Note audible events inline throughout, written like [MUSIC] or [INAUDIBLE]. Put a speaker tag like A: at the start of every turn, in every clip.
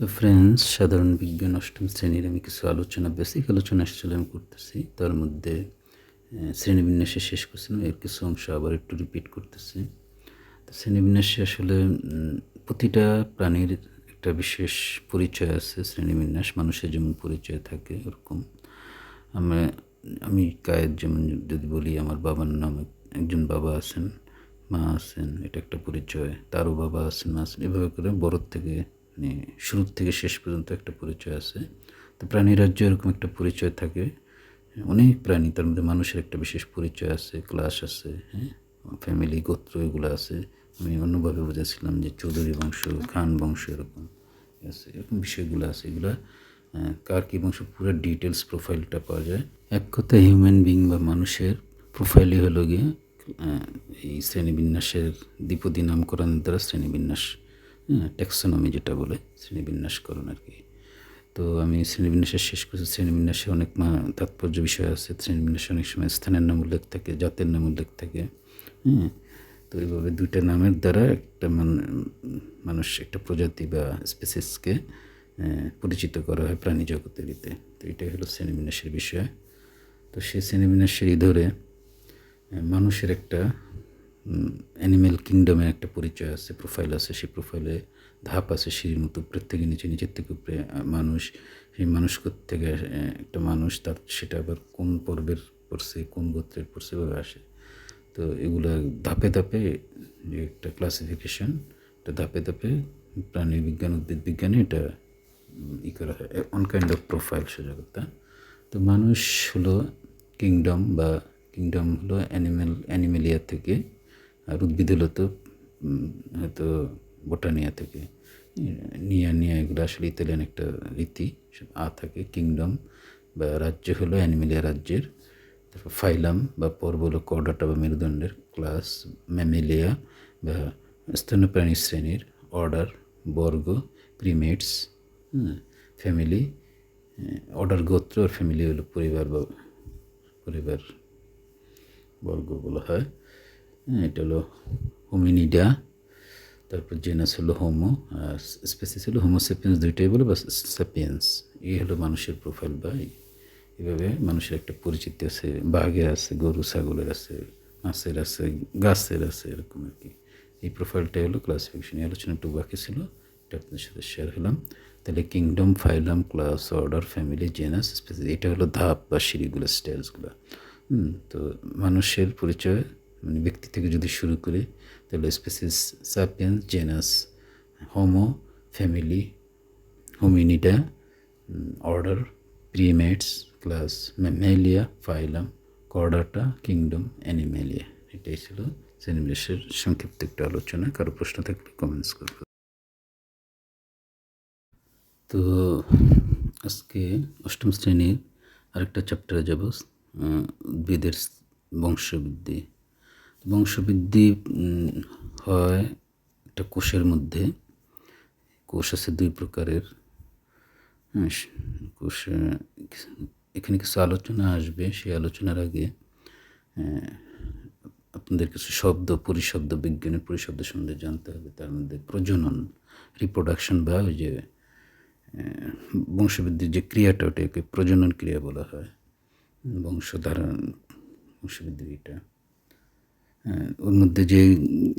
A: তো ফ্রেন্ডস সাধারণ বিজ্ঞান অষ্টম শ্রেণির আমি কিছু আলোচনা বেসিক আলোচনা আসলে আমি করতেছি। তার মধ্যে শ্রেণীবিন্যাসে শেষ করছিলাম এর কিছু অংশ আবার একটু রিপিট করতেছি। তো শ্রেণীবিন্যাসে আসলে প্রতিটা প্রাণীর একটা বিশেষ পরিচয় আছে, শ্রেণীবিন্যাস, মানুষের যেমন পরিচয় থাকে ওরকম। আমরা আমি কায়ের যেমন যদি বলি, আমার বাবার নাম একজন বাবা আছেন, মা আছেন, এটা একটা পরিচয়। তারও বাবা আছেন, মা আছেন, এভাবে করে বড়োর থেকে মানে শুরুর থেকে শেষ পর্যন্ত একটা পরিচয় আছে। তো প্রাণী রাজ্য এরকম একটা পরিচয় থাকে। অনেক প্রাণী, তার মধ্যে মানুষের একটা বিশেষ পরিচয় আছে, ক্লাস আছে হ্যাঁ? ফ্যামিলি, গোত্র এগুলো আছে। আমি অন্যভাবে বুঝেছিলাম যে চৌধুরী বংশ, খান বংশ এরকম আছে, এরকম বিষয়গুলো আছে। এগুলো কার কী বংশ, পুরো ডিটেলস প্রোফাইলটা পাওয়া যায়। এক কথায় হিউম্যান বিং বা মানুষের প্রোফাইলই হলো গিয়ে এই শ্রেণীবিন্যাসের দ্বিপদী নামকরণের দ্বারা শ্রেণীবিন্যাস হ্যাঁ ট্যাক্সোনমি যেটা বলে শ্রেণীবিন্যাসকরণ আর কি। তো আমি শ্রেণীবিন্যাসের শেষ করছি। শ্রেণীবিন্যাসে অনেক তাৎপর্য বিষয় আছে। শ্রেণীবিন্যাসে অনেক সময় স্থানের নাম উল্লেখ থাকে, জাতের নাম উল্লেখ থাকে। হ্যাঁ তো এইভাবে দুইটা নামের দ্বারা একটা মান- মানুষ একটা প্রজাতি বা স্পেসিসকে পরিচিত করা হয় প্রাণী জগতের ইতে। তো এটাই হলো শ্রেণীবিন্যাসের বিষয়। তো সেই শ্রেণীবিন্যাসের ধরে মানুষের একটা অ্যানিম্যাল কিংডমের একটা পরিচয় আছে প্রোফাইল আছে, সেই প্রোফাইলে ধাপ আছে, সিঁড়ির মতো উপরের থেকে নিচে, নিচের থেকে উপরে মানুষ, সেই মানুষ থেকে একটা মানুষ তার, সেটা আবার কোন পর্বের পড়ছে, কোন গোত্রের পড়ছে, এভাবে আসে। তো এগুলো ধাপে ধাপে যে একটা ক্লাসিফিকেশন এটা ধাপে ধাপে প্রাণী বিজ্ঞান, উদ্ভিদ বিজ্ঞানে এটা ই করা হয় অন কাইন্ড অফ প্রোফাইল সোজা কথা তো মানুষ হলো কিংডম বা কিংডম হলো অ্যানিমেল অ্যানিমেলিয়া থেকে আর উদ্ভিদ হলো তো হয়তো বোটানিয়া থেকে, নিয়া নিয়া এগুলো আসলে ইতালিয়ান একটা রীতি আ থাকে, কিংডম বা রাজ্য হলো অ্যানিমেলিয়া রাজ্যের, তারপর ফাইলাম বা পর্ব হলো কর্ডাটা বা মেরুদণ্ডের, ক্লাস, ম্যামেলিয়া বা স্তন্যপ্রাণী শ্রেণির, অর্ডার, বর্গ, প্রিমেটস ফ্যামিলি অর্ডার গোত্র আর ফ্যামিলি হলো পরিবার বা, পরিবার বর্গ বলা হয়। হ্যাঁ, এটা হলো হোমিনিডা তারপর জেনাস হলো হোমো আর স্পেসিস হলো হোমোসেপিয়েন্স দুইটাই বলে বা সেপিয়েন্স। এই হলো মানুষের প্রোফাইল বা এভাবে মানুষের একটা পরিচিতি আছে বাঘের আছে গরু ছাগলের আছে মাছের আছে গাছের আছে এরকম আর কি। এই প্রোফাইলটাই হলো ক্লাসিফিকেশন এই আলোচনা একটু বাকি ছিল এটা আপনাদের সাথে শেয়ার হলাম। তাহলে kingdom phylum class order family genus species এটা হলো ধাপ বা সিঁড়িগুলো স্টেজগুলো হুম তো মানুষের পরিচয় মানে ব্যক্তি থেকে যদি শুরু করি তাহলে species sapiens genus homo family hominidae order primates class mammalia phylum chordata kingdom animalia এটাই ছিল শ্রেণীবিন্যাসের সংক্ষিপ্ত একটা আলোচনা। কারও প্রশ্ন থাকলে কমেন্টস করবে। তো আজকে অষ্টম শ্রেণির আরেকটা চ্যাপ্টারে যাব উদ্ভিদের বংশবৃদ্ধি। বংশবৃদ্ধি হয় একটা কোষের মধ্যে। কোষ আছে দুই প্রকারের। হ্যাঁ, কোষ এখানে কিছু আলোচনা আসবে। সেই আলোচনার আগে আপনাদের কিছু শব্দ পরিশব্দ বিজ্ঞানের পরিশব্দ সম্বন্ধে জানতে হবে। তার মধ্যে প্রজনন রিপ্রোডাকশন বা ওই যে বংশবৃদ্ধির যে ক্রিয়াটা ওটাকে প্রজনন ক্রিয়া বলা হয়। বংশধারণ বংশবৃদ্ধির এটা। ওর মধ্যে যে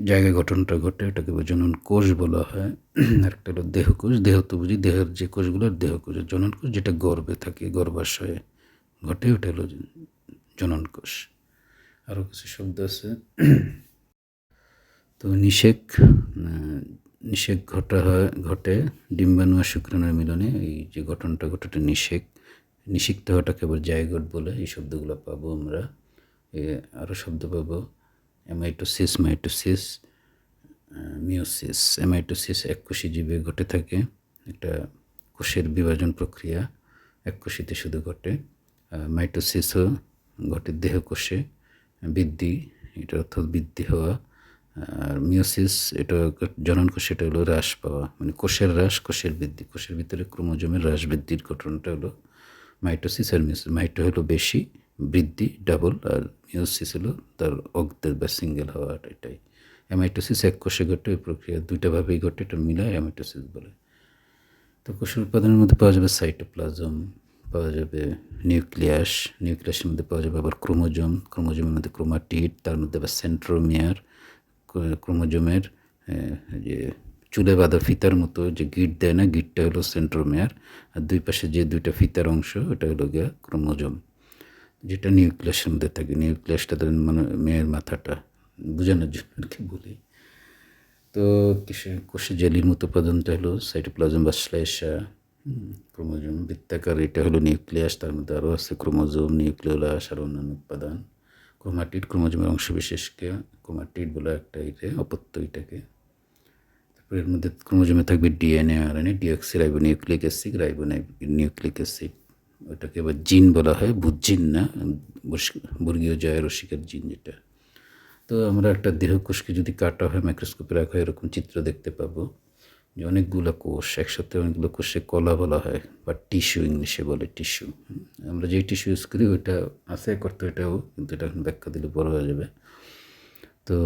A: জায়গা গঠনটা ঘটে ওটাকে প্রজনন কোষ বলা হয়। [CLEARS THROAT] আর একটা হলো দেহকোষ দেহ তো বুঝি দেহের যে কোষগুলো দেহকোষ জনন কোষ যেটা গর্বে থাকে, গর্ভাশয়ে ঘটে, ওটা হলো জনন কোষ। আরও কিছু শব্দ আছে। [CLEARS THROAT] তো নিষেক নিষেক ঘটা হয়, ঘটে ডিম্বাণু আর শুক্রাণুর মিলনে। এই যে গঠনটা ঘটে নিষেক। নিষিক্ত হওয়াটাকে আবার জায়গট বলে, এই শব্দগুলো পাবো আমরা। এ আরও শব্দ পাবো। অ্যামাইটোসিস মাইটোসিস মিওসিস অ্যামাইটোসিস এককোষী জীবে ঘটে থাকে। একটা কোষের বিভাজন প্রক্রিয়া এককোষীতে শুধু ঘটে। মাইটোসিসও ঘটে দেহকোষে বৃদ্ধি এটা অর্থাৎ বৃদ্ধি হওয়া। আর মিওসিস এটা জনন কোষ, এটা হলো হ্রাস পাওয়া। মানে কোষের হ্রাস, কোষের বৃদ্ধি। কোষের ভিতরে ক্রোমোজোমের হ্রাস বৃদ্ধির ঘটনাটা হলো মাইটোসিস আর মিওসিস মাইটো হলো বেশি বৃদ্ধি ডাবল আর মিওসিস হলো তার অগ্দের বা সিঙ্গেল হওয়া এটাই। অ্যামাইটোসিস এক কোষে ঘটে, ওই প্রক্রিয়া দুইটা ভাবেই ঘটে, এটা মিলায় অ্যামাইটোসিস বলে। তো কোষের উৎপাদনের মধ্যে পাওয়া যাবে সাইটোপ্লাজম পাওয়া যাবে নিউক্লিয়াস নিউক্লিয়াসের মধ্যে পাওয়া যাবে আবার ক্রোমোজোম ক্রোমোজোমের মধ্যে ক্রোমাটিড তার মধ্যে আবার সেন্ট্রোমিয়ার ক্রোমোজোমের যে চুলে বাঁধা ফিতার মতো যে গিট দেয় না গিটটা হলো সেন্ট্রোমিয়ার আর দুই পাশে যে দুইটা ফিতার অংশ, ওটা হলো গিয়া ক্রোমোজোম যেটা নিউক্লিয়াসের মধ্যে থাকে, নিউক্লিয়াসটা তো মানে মেয়ের মাথাটা, বোঝানোর জন্য আর কি বলি। তো কিসে কোষে জেলির মতো উপাদানটা হলো সাইটোপ্লাজম বা শ্লেষা ক্রোমোজোম বৃত্তাকার, এটা হলো নিউক্লিয়াস, তার মধ্যে আরও আছে ক্রোমোজোম, নিউক্লিওলাস আর অন্যান্য উপাদান। ক্রোমাটিড, ক্রোমোজোমের অংশ বিশেষকে ক্রোমাটিড বলে একটা এটা অপত্য এটাকে তারপরে এর মধ্যে ক্রোমোজোমে থাকবে ডিএনএ আর NA deoxyribonucleic acid ribonucleic acid. ওটাকে আবার জিন বলা হয় বুজিন না বর্গীয় জয় রসিকার জিন যেটা। তো আমরা একটা দেহকোষকে যদি কাটা হয় মাইক্রোস্কোপে রাখা হয়, এরকম চিত্র দেখতে পাবো যে অনেকগুলো কোষ, একসাথে অনেকগুলো কোষে কলা বলা হয় বা টিস্যু ইংলিশে বলে টিস্যু। আমরা যেই টিস্যু ইউজ করি, ওইটা আছে করতে এটাও কিন্তু এটা এখন ব্যাখ্যা দিলে বড় হয়ে যাবে। তো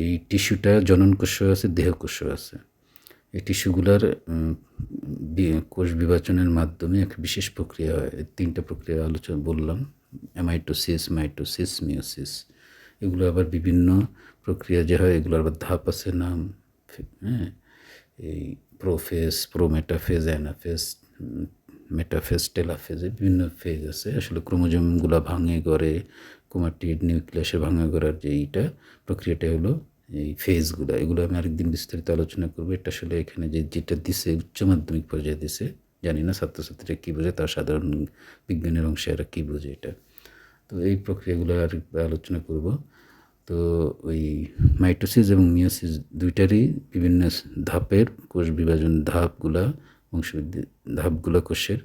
A: এই টিস্যুটা জনন কোষও আছে, দেহকোষও আছে। এই টিস্যুগুলার কোষ বিভাজনের মাধ্যমে এক বিশেষ প্রক্রিয়া হয় তিনটা প্রক্রিয়া আলোচনা বললাম অ্যামাইটোসিস মাইটোসিস মিওসিস এগুলো আবার বিভিন্ন প্রক্রিয়া যে হয়, এগুলো আবার ধাপ আছে, নাম হ্যাঁ এই prophase, prometaphase, anaphase, metaphase, telophase বিভিন্ন ফেজ আছে। আসলে ক্রোমোজোমগুলো ভাঙে, গড়ে, ক্রোমাটিড নিউক্লিয়াসে ভাঙে, গড়ার যে এইটা প্রক্রিয়াটা হলো এই ফেজগুলো এগুলো আমি আরেকদিন বিস্তারিত আলোচনা করব। এটা আসলে এখানে যে, যেটা দিছে, উচ্চ মাধ্যমিক পর্যায়ে দিছে, জানি না ছাত্রছাত্রীরা কী বোঝে, তার সাধারণ বিজ্ঞানের অংশে এরা কী বোঝে এটা। তো এই প্রক্রিয়াগুলো আর আলোচনা করব। তো ওই মাইটোসিস এবং মিওসিস দুইটারই বিভিন্ন ধাপের কোষ বিভাজন ধাপগুলা, বংশবৃদ্ধি ধাপগুলা কোষের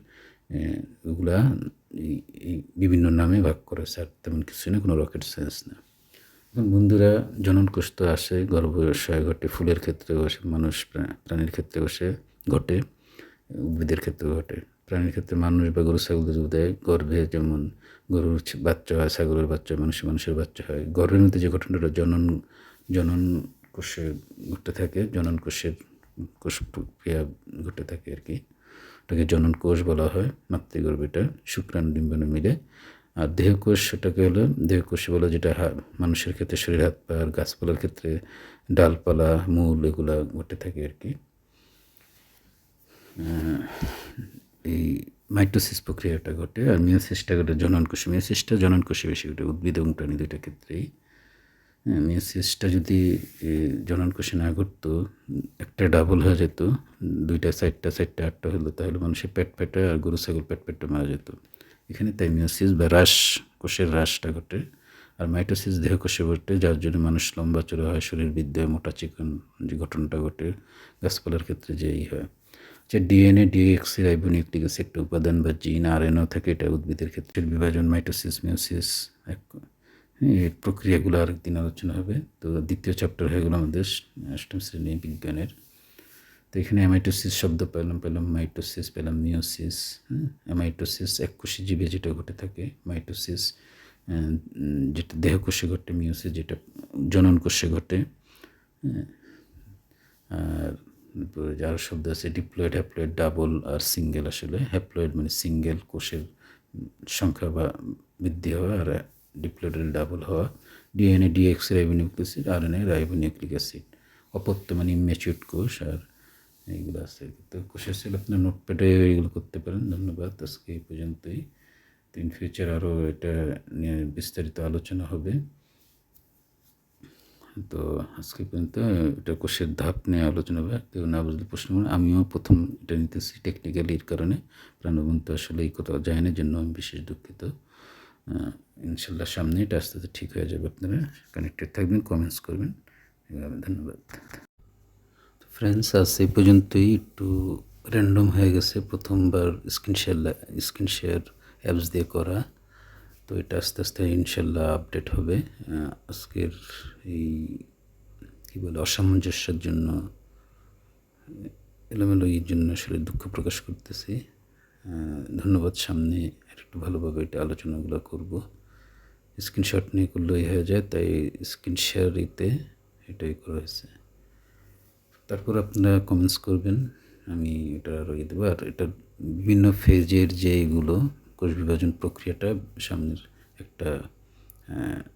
A: ওগুলা এই- বিভিন্ন নামে ভাগ করা আছে আর তেমন কিছু না, কোনো রকেট সায়েন্স না। বন্ধুরা জনন কোষ তো আসে গর্ভাশয় ঘটে, ফুলের ক্ষেত্রে বসে মানুষ প্রা- প্রাণীর ক্ষেত্রে বসে ঘটে, উদ্ভিদের ক্ষেত্রে ঘটে। প্রাণীর ক্ষেত্রে মানুষ বা গরু, ছাগল যদি দেয়, গর্ভে যেমন গরুর বাচ্চা হয়, ছাগলের বাচ্চা হয়, মানুষের মানুষের বাচ্চা হয়। গর্ভের মধ্যে যে ঘটনাটা জনন জনন কোষে ঘটে থাকে জনন কোষের কোষ প্রক্রিয়া ঘটে থাকে আর কি। ওটাকে জনন কোষ বলা হয় মাতৃগর্ভটা শুক্রাণু, ডিম্বাণু মিলে। আর দেহকোষ সেটাকে হলো দেহকোষ বলে যেটা মানুষের ক্ষেত্রে শরীর হাত পা আর গাছপালার ক্ষেত্রে ডালপালা মূল এগুলা ঘটে থাকে আর কি। এই মাইটোসিস প্রক্রিয়াটা ঘটে আর মিওসিসটা ঘটে জনন কোষে মিওসিসটা জনন কোষে বেশি ঘটে উদ্ভিদ এবং প্রাণী দুইটা ক্ষেত্রেই। হ্যাঁ মিওসিসটা যদি এ, জনন কোষে না ঘটতো একটা ডাবল হয়ে যেত দুইটা চারটা চারটা আটটা হলো তাহলে মানুষের পেট পেটে আর গরু ছাগল পেট পেটে মারা যেত। এখানে তাই মিওসিস বা হ্রাস কোষের হ্রাসটা ঘটে। আর মাইটোসিস দেহ কোষে ঘটে যার জন্য মানুষ লম্বা চড়া হয় শরীর বৃদ্ধি হয় মোটা চিকন যে ঘটনাটা ঘটে গাছপালার ক্ষেত্রে যেই হয়। যে ডিএনএ ডিএক্সি রাইবোনিউক্লিক একটা উপাদান বা জিন আর এনও থাকে এটা উদ্ভিদের ক্ষেত্রে বিভাজন মাইটোসিস মিওসিস এক হ্যাঁ, এই প্রক্রিয়াগুলো আরেকদিন আলোচনা হবে। তো দ্বিতীয় চ্যাপ্টার হয়ে গেলো আমাদের অষ্টম শ্রেণি বিজ্ঞানের। তো এখানে অ্যামাইটোসিস শব্দ পেলাম পেলাম মাইটোসিস পেলাম মিওসিস হ্যাঁ? অ্যামাইটোসিস এককোষী জীবে যেটা ঘটে থাকে মাইটোসিস যেটা দেহকোষে ঘটে মিওসিস যেটা জনন কোষে ঘটে হ্যাঁ, আর যার শব্দ আছে ডিপ্লয়েড হ্যাপ্লয়েড ডাবল আর সিঙ্গেল আসলে। হ্যাপ্লয়েড মানে সিঙ্গেল কোষের সংখ্যা বা বৃদ্ধি হওয়া আর ডিপ্লয়েডের ডাবল হওয়া। DNA deoxyribonucleic acid R N A ribonucleic acid অপত্য মানে ইমেচিউড কোষ আর এইগুলো আছে। তো কোষের ছিল আপনার নোটপ্যাডে এগুলো করতে পারেন। ধন্যবাদ। আজকে এই পর্যন্তই। তো ইন ফিউচার আরও এটা নিয়ে বিস্তারিত আলোচনা হবে। তো আজকে পর্যন্ত এটা কোষের ধাপ নিয়ে আলোচনা হবে। কেউ না বুঝলে প্রশ্ন করুন। আমিও প্রথম এটা নিতেছি টেকনিক্যালি এর কারণে। প্রাণবন্ত আসলে এই কথা যায় না জন্য আমি বিশেষ দুঃখিত। ইনশাল্লাহ সামনে এটা আস্তে আস্তে ঠিক হয়ে যাবে আপনারা। কানেক্টেড থাকবেন কমেন্টস করবেন। ধন্যবাদ। ফ্রেন্ডস আজ এই পর্যন্তই একটু র্যান্ডম হয়ে গেছে প্রথমবার screen share screen share apps দিয়ে করা। তো এটা আস্তে আস্তে ইনশাল্লাহ আপডেট হবে। আজকের এই, কী বলে, অসামঞ্জস্যের জন্য এলোমেলো জন্য আসলে দুঃখ প্রকাশ করতেছি। ধন্যবাদ, সামনে আর একটু ভালোভাবে এটা আলোচনাগুলো করব। স্ক্রিনশট নিয়ে করলেই হয়ে যায়, তাই স্ক্রিন শেয়ার ইতে এটাই করা হয়েছে। তারপর আপনারা কমেন্টস করবেন, আমি এটা রয়ে দেবো। আর এটা বিভিন্ন ফেজের যে এগুলো, কোষ বিভাজন প্রক্রিয়াটা সামনের একটা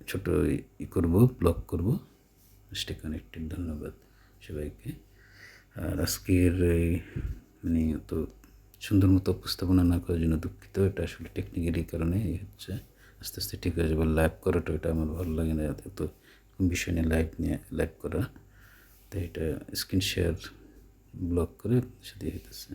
A: ছোট ই করব ব্লগ করব। স্টে কানেক্টেড ধন্যবাদ সবাইকে। আর আজকের মানে তো সুন্দর মতো উপস্থাপনা না করার জন্য দুঃখিত, এটা আসলে টেকনিক্যালি কারণে এই হচ্ছে। আস্তে আস্তে ঠিক হয়ে যাবে। লাইভ করাটা এটা আমার ভালো লাগে না, এত বিষয় নিয়ে লাইভ নিয়ে লাইভ করা। তো এটা স্ক্রিন শেয়ার ব্লক করে সাথে হইতেছে